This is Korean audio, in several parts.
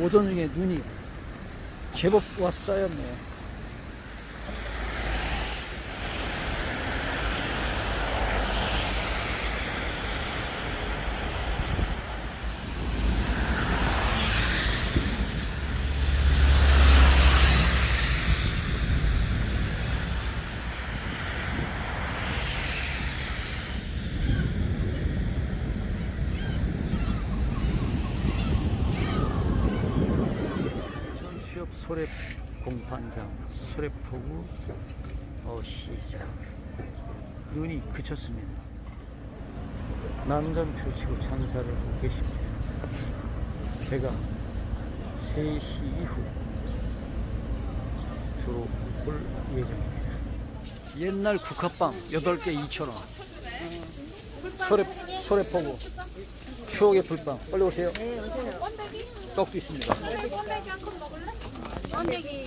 오전 중에 눈이 제법 와 쌓였네. 소랩 공판장 소랩포구 어시장 눈이 그쳤습니다. 남전 표치고 찬사를 하고 계십니다. 배가 3시 이후 들어올 예정입니다. 옛날 국화빵 8개 2,000원. 소랩, 소랩포구 추억의 불빵. 빨리 오세요. 떡도 있습니다. 번데기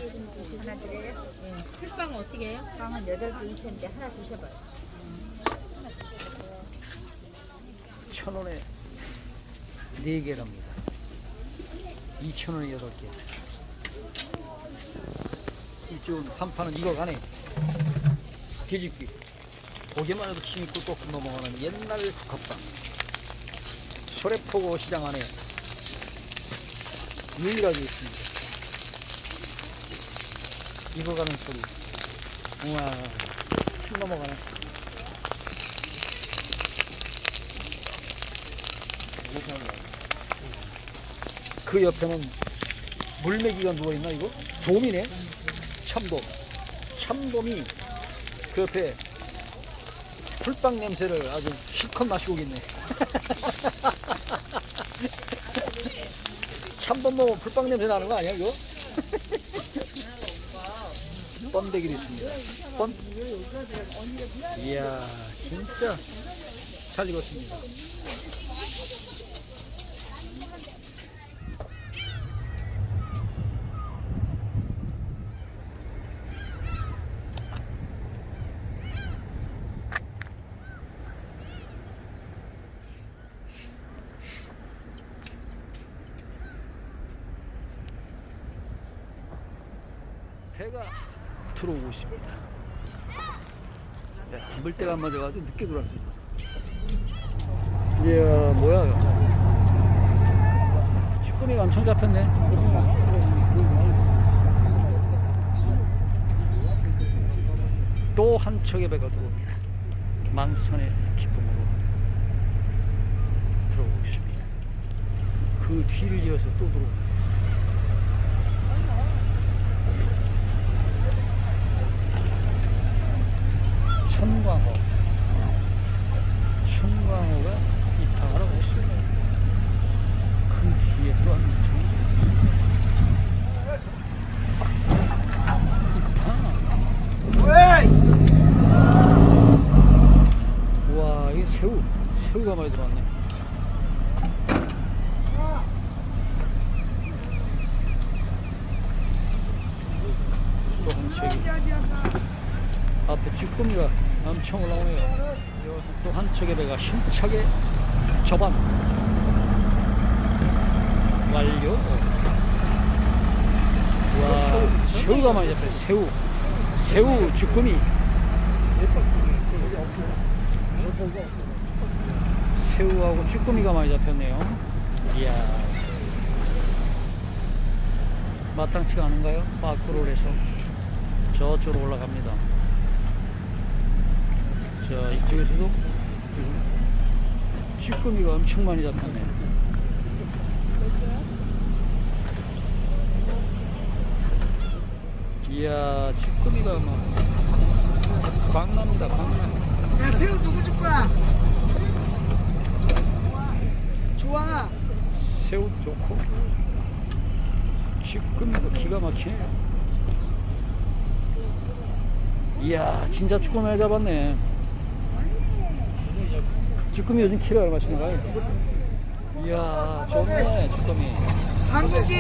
하나 드려요? 네. 풀빵은 어떻게 해요? 빵은 8개 2천인데 하나 드셔봐요. 천 원에 네 개랍니다. 이천 원에 여덟 개. 이쪽은 한 판은 이거 가네. 뒤집기. 보기만 해도 침이 꿀꺽 넘어가는 옛날 국화빵. 소래포구 시장 안에 유일하게 있습니다. 이거 가는 소리. 우와, 쭉 넘어가네. 그 옆에는 물메기가 누워있나 이거? 돔이네? 참돔 참돔이 그 옆에 풀빵 냄새를 아주 실컷 마시고 있네 참돔 먹으면 풀빵 냄새 나는 거 아니야 이거? 번데기도 있습니다. 번 이야 진짜 잘 익었습니다. 배가 들어오고 있습니다. 야, 물때가 안 맞아가지고 늦게 들어왔습니다. 이야, 뭐야, 이거. 쭈꾸미가 엄청 잡혔네. 또 한 척의 배가 들어옵니다. 만선의 기쁨으로 들어오고 있습니다. 그 뒤를 이어서 또 들어옵니다. 천광호 천광호가 입항을 하고 있습니다. 그 뒤에 또한 와 이게 새우 새우가 많이 들어왔네 또 한 척이 앞에 쭈꾸미가 엄청 올라오네요. 또한 척의 배가 힘차게 접안 완료. 와 새우가 많이 잡혀요. 새우, 새우 쭈꾸미. 새우하고 쭈꾸미가 많이 잡혔네요. 이야. 마땅치가 않은가요? 해서 저쪽으로 올라갑니다. 자 이쪽에서도 쭈꾸미가 엄청 많이 잡혔네. 이야 쭈꾸미가 뭐 광납니다 광나 야 새우 누구 줄 거야? 좋아. 새우 좋고. 쭈꾸미도 기가 막히네요 이야 진짜 쭈꾸미 잡았네 쭈꾸미 요즘 키로 얼마씩인가요? 이야 좋네 쭈꾸미 삼국이.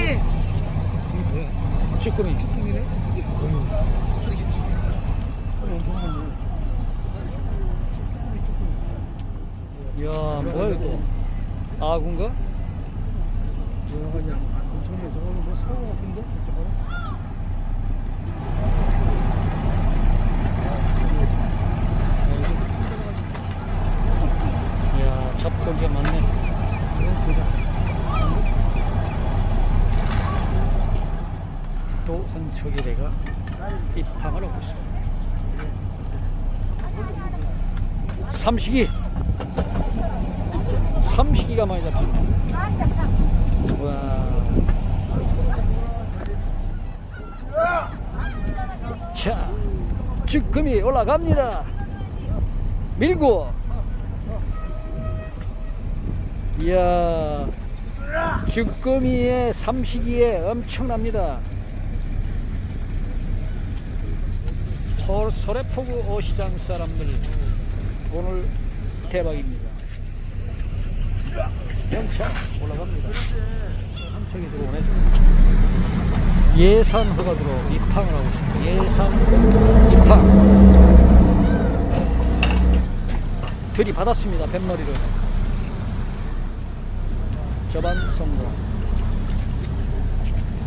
쭈꾸미 뚱이네. 이야 뭐야 이거 아군가? 저거는 뭐 사고 같은데? 저거는? 이야, 잡고기가 많네. 또한 척이래가 입항을 하고 있습니다. 삼식이! 삼식이가 많이 잡히네. 와. 자, 쭈꾸미 올라갑니다. 밀고. 이야, 쭈꾸미의 삼식이에 엄청납니다. 서울 소래포구 어시장 사람들 오늘 대박입니다. 영차 올라갑니다. 삼척이 들어오네. 예산 허가도로 입항을 하고 있습니다. 예산 입항. 들이받았습니다. 뱃머리를. 저반 성공.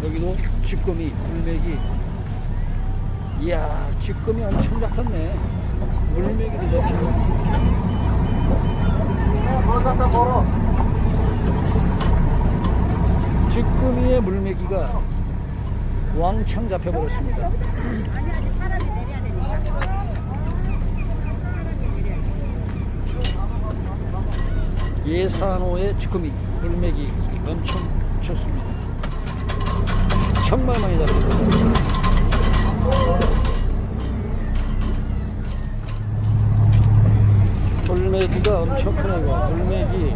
여기도 쥐꼬미, 물메기. 이야, 쥐꼬미 엄청 잡혔네. 물메기도 잡히고. 쥐꼬미의 물메기가 왕창 잡혀버렸습니다. 아니 아니 사람이 내려야 되니까. 예산호의 쭈꾸미, 물메기 엄청 좋습니다. 정말 많이 잡힙니다. 돌메기가 엄청 크네요. 돌메기,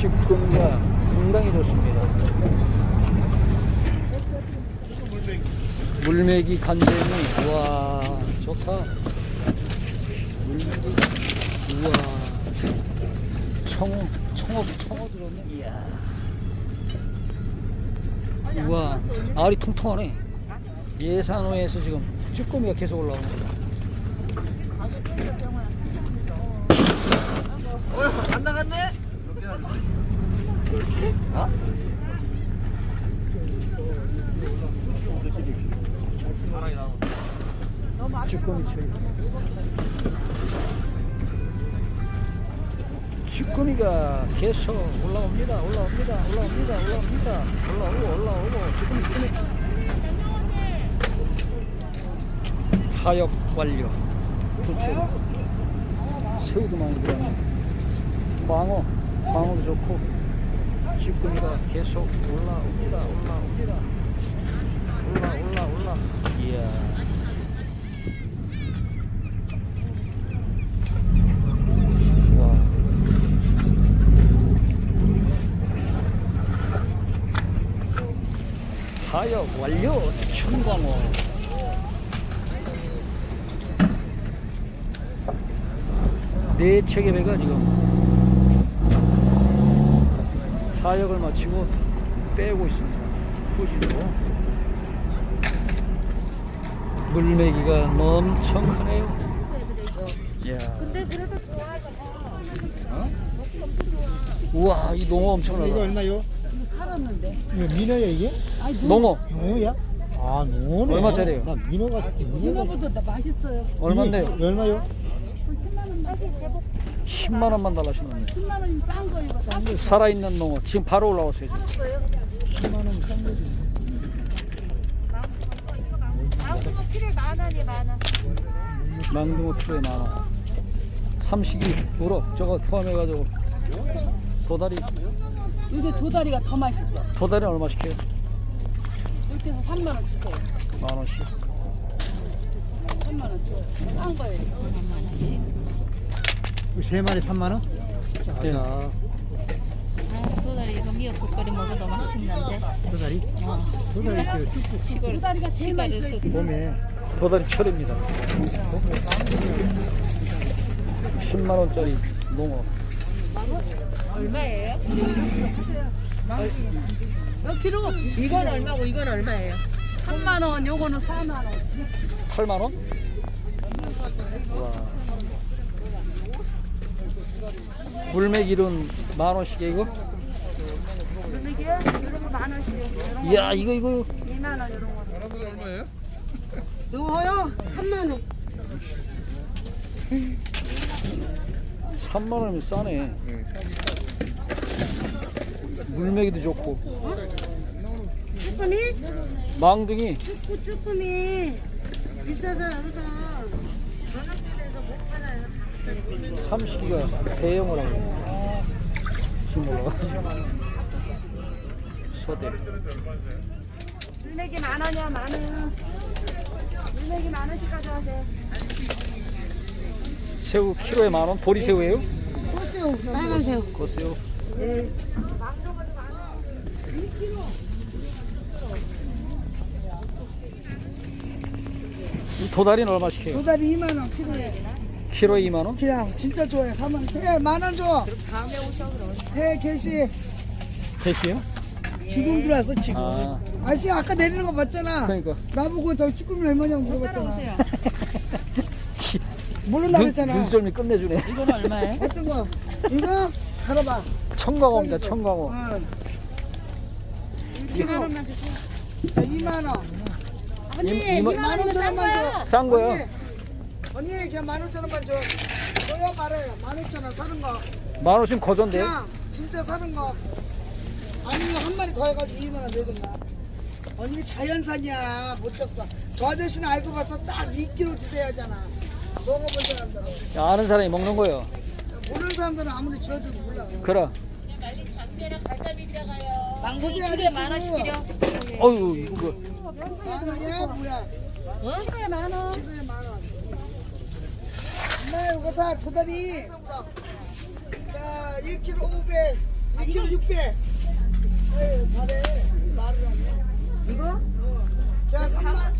쭈꾸미가 상당히 좋습니다. 물메기 간장이 와 좋다. 물메기 우와. 청어, 청어, 청어 들었네. 이야. 우와, 알이 통통하네. 예산호에서 지금 쭈꾸미가 계속 올라옵니다. 어, 안 나갔네? 어? 쭈꾸미. 쭈꾸미가 계속 올라옵니다. 올라옵니다. 올라옵니다. 올라옵니다. 올라오고 올라오고 쭈꾸미 쭈꾸미. 하역 완료. 그렇죠. 새우도 많이 들어가네. 광어, 광어도 좋고 쭈꾸미가 계속 올라옵니다. 올라옵니다. 올라 올라 올라. 이야. 와. 하역 완료 청광호 네 척의 배가 지금 하역을 마치고 빼고 있습니다 후진으로 물메기가 엄청 크네요 이야. 근데 그래도 좋아하잖아. 우와 이 농어 이거 엄청나다 얼마요? 살았는데. 이거 민어야 이게? 농어 농어야? 아 농어네 얼마짜리예요? 나 민어 같은 민어 이거보다 더 맛있어요. 얼마인데요? 얼마요? 10만 원 10만 원만 달라시는데 10만 원이 싼거 이거 싼 거. 살아있는 농어 지금 바로 올라왔어요 지금. 10만 원싼 거지 망둥어 키로에 만 원이 만 원. 망둥어 키로에 만 원 삼식이 우럭 저거 포함해가지고 도다리 요새 도다리가 더 맛있어. 도다리 얼마씩 해요? 이렇게 해서 3만 원 주세요. 만 원씩 3만 원 줘. 싼 거예요. 이거 세 마리 3만 원? 예. 자, 아, 도다리 이거 미역국거리 먹어도 맛있는데 도다리? 어, 도다리 그 시골 도다리가 제일 시골에서. 봄에 도다리 철입니다 10만 원짜리 농어 얼마예요? 몇 킬로? 이건 얼마고 이건 얼마예요? 3만 원, 요거는 4만 원. 8만 원? 와 물메기는 만원씩이에요 이거? 이게 이런 거 만 원씩. 이야 이거 이거 2만 원 이런 거. 넣어요? 3만 원. 3만 원이면 싸네. 물메기도 좋고 쭈꾸미? 망둥이 쭈꾸 쭈꾸미. 비싸서 여기서. 삼식이가 대형을 하고 지금 올라가 소대 물맥이 만 원이야 만 원. 물맥이 만 원씩 가져가세요. 새우 키로에 만원 보리새우예요? 꽃새우, 빨간 새우. 거새우 네. 이 도다리는 얼마씩 해요? 도다리 2만 원 키로에. 키로에 2만 원? 그냥 진짜 좋아요. 3만 원. 대 만원 줘. 다음에 오셔 그럼. 대 개시. 대시요? 지금 들어왔어 지금. 아 아저씨 아까 내리는 거 봤잖아. 그러니까 나보고 저 쭈꾸미 얼마냐고 물어봤잖아. 모른다 눈, 그랬잖아. 눈썰미 끝내주네 이건 얼마예요? 어떤 거? 이거 갈아봐. 청광어입니다 청광어 어. 1kg. 저 2만 원. 이- 이만- 2만 5천 원만 줘. 싼 거야? 언니, 언니 그냥 1만 5천 원만 줘. 줘요 말아요. 1만 5천 원 사는 거. 만원 지금 거전데 그냥 진짜 사는 거. 아니면 한 마리 더 해가지고 2만 원 내든가. 언니 자연산이야 못 잡사. 저 아저씨는 알고 봐서 딱 2kg 주세요 하잖아. 먹어본 사람들은. 아는 사람이 먹는 거예요 모르는 사람들은 아무리 지어줘도 몰라. 그래 망고새 아저씨 만 원씩 드려. 어유 이거 만 원이야 뭐야? 키로에 만 원. 키로에 만 원. 엄마 이거 사 도다리. 자 1kg 500, 1kg 600. 에이 잘해. 말을 하네. 이거? 그냥 3만.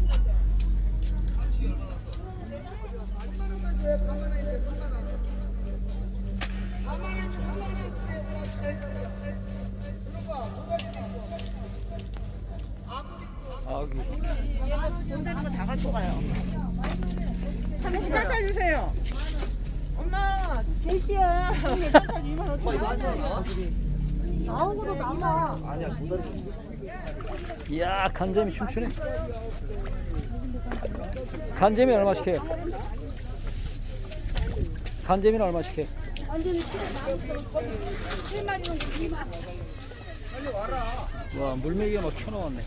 3만 원만 줘요. 4만 원인데 3만 원. 4만 원인데 3만 원 주세요. 그럼 자연산이야. 이런 거 도다리도 있고. 아무도 있고. 아기 돈되는 거다 가져가요. 찾아주세요. 엄마. 나온 것도 남아. 이야 간잼이 춤추네 간잼이 얼마씩 해요? 간잼이는 얼마씩 해요? 와 물메기가 막 튀어나왔네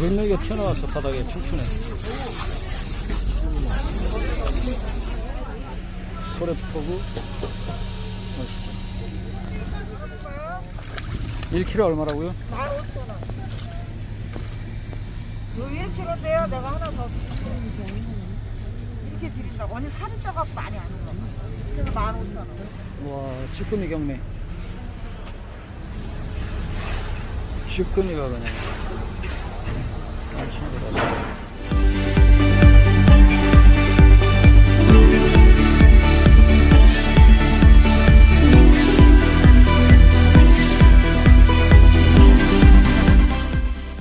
물메기가 튀어나왔어 바닥에 춤추네 소래 포구 1kg 얼마라고요? 요 1kg인데요. 내가 하나 더 이렇게 드린다고. 언니 살이 쪄갖고 많이 안 올라. 그래서 15,000원. 와, 쭈꾸미 경매. 쭈꾸미가 그냥. 엄청 들어가.